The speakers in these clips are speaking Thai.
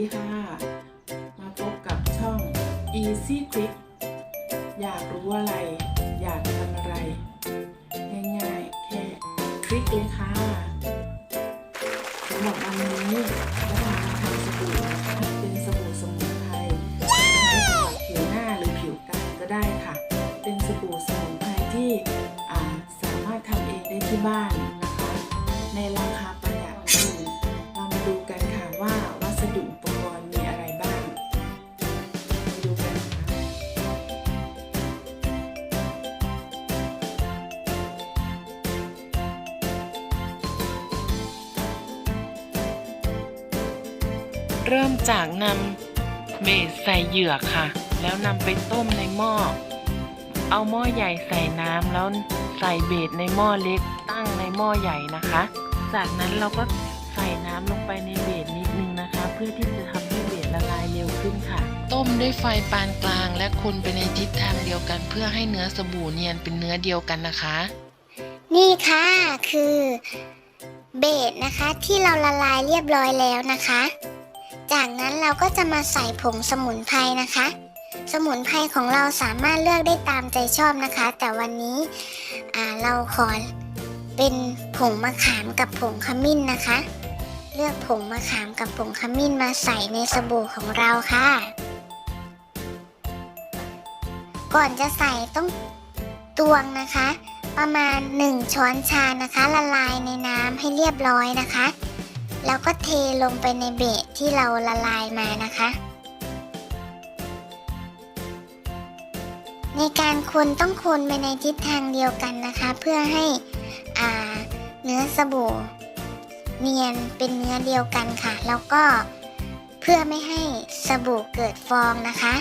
ดีค่ะมาพบกับช่อง Easy Click อยากรู้อะไร อยากทำอะไร ง่ายๆ แค่คลิกเลยค่ะสำหรับวันนี้จะพามาทำสบู่เป็นสบู่สมุนไพรใช้สำหรับผิวหน้าหรือผิวกายก็ได้ค่ะ เป็นสบู่สมุนไพรที่สามารถทำเองได้ที่บ้านนะคะในราคาประหยัดคือเรามาดูกัน เริ่มจากนำเบสใส่เหยือกค่ะ แล้วนำไปต้มในหม้อ เอาหม้อใหญ่ใส่น้ำแล้วใส่เบสในหม้อเล็กตั้งในหม้อใหญ่นะคะ จากนั้นเราก็ใส่น้ำลงไปในเบสนิดนึงนะคะ เพื่อที่จะทำให้เบสละลายเร็วขึ้นค่ะ ต้มด้วยไฟปานกลางและคนไปในทิศทางเดียวกัน เพื่อให้เนื้อสบู่เนียนเป็นเนื้อเดียวกันนะคะ นี่ค่ะคือเบสนะคะที่เราละลายเรียบร้อยแล้วนะคะ จากนั้นเราก็จะมาใส่ผงสมุนไพรนะคะ สมุนไพรของเราสามารถเลือกได้ตามใจชอบนะคะ แต่วันนี้เราขอเป็นผงมะขามกับผงขมิ้นนะคะ เลือกผงมะขามกับผงขมิ้นมาใส่ในสบู่ของเราค่ะ ก่อนจะใส่ต้องตวงนะคะ ประมาณ 1 ช้อนชานะคะ ละลายในน้ำให้เรียบร้อยนะคะ แล้วก็เทลงไปในเบสที่เราละลายมานะคะ ในการคนต้องคนไปในทิศทางเดียวกันนะคะ เพื่อให้เนื้อสบู่ เนียนเป็นเนื้อเดียวกันค่ะ แล้วก็เพื่อไม่ให้สบู่เกิดฟองนะคะ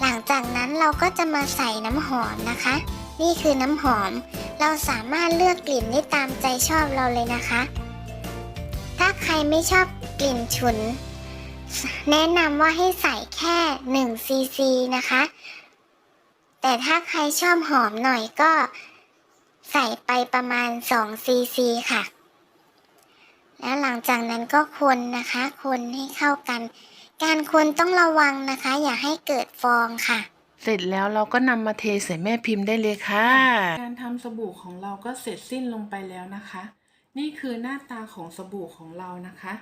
หลังจากนั้นเราก็จะมาใส่น้ำหอมนะคะ นี่คือน้ำหอม เราสามารถเลือกกลิ่นได้ตามใจชอบเราเลยนะคะ ไม่ชอบกลิ่นฉุน แนะนำว่าให้ใส่แค่1ซีซีนะคะ แต่ถ้าใครชอบหอมหน่อยก็ใส่ไปประมาณ2ซีซีค่ะ แล้วหลังจากนั้นก็คนนะคะ คนให้เข้ากัน การคนต้องระวังนะคะ อย่าให้เกิดฟองค่ะเสร็จแล้วเราก็นำมาเทใส่แม่พิมพ์ได้เลยค่ะ การทำสบู่ของเราก็เสร็จสิ้นลงไปแล้วนะคะ นี่คือหน้าตาของสบู่ของเรานะคะ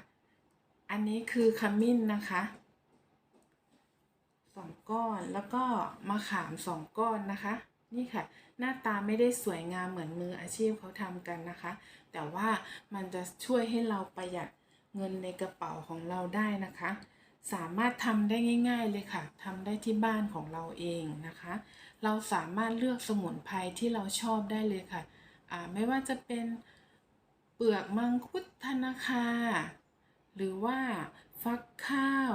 อันนี้คือขมิ้นนะคะสองก้อนแล้วก็มะขามสองก้อนนะคะ นี่ค่ะ หน้าตาไม่ได้สวยงามเหมือนมืออาชีพเขาทำกันนะคะ แต่ว่ามันจะช่วยให้เราประหยัดเงินในกระเป๋าของเราได้นะคะ สามารถทำได้ง่าย ๆ เลยค่ะทำได้ที่บ้านของเราเองนะคะ เราสามารถเลือกสมุนไพรที่เราชอบได้เลยค่ะไม่ว่าจะเป็น เปลือกมังคุดธนาคา หรือว่าฟักข้าว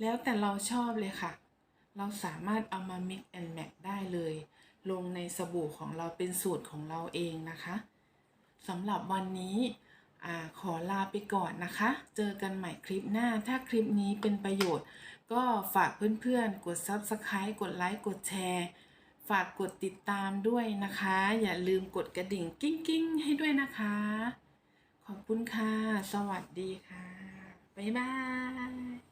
แล้วแต่เราชอบเลยค่ะ เราสามารถเอามา mix and match ได้เลย ลงในสบู่ของเราเป็นสูตรของเราเองนะคะสำหรับวันนี้อขอลาไปก่อนนะคะ เจอกันใหม่คลิปหน้า ถ้าคลิปนี้เป็นประโยชน์ ก็ฝากเพื่อนๆ กด Subscribe กดไลค์ กดแชร์ ฝากกดติดตามด้วยนะคะ อย่าลืมกดกระดิ่งกิ้งกิ้งให้ด้วยนะคะ ขอบคุณค่ะ สวัสดีค่ะ บ๊ายบาย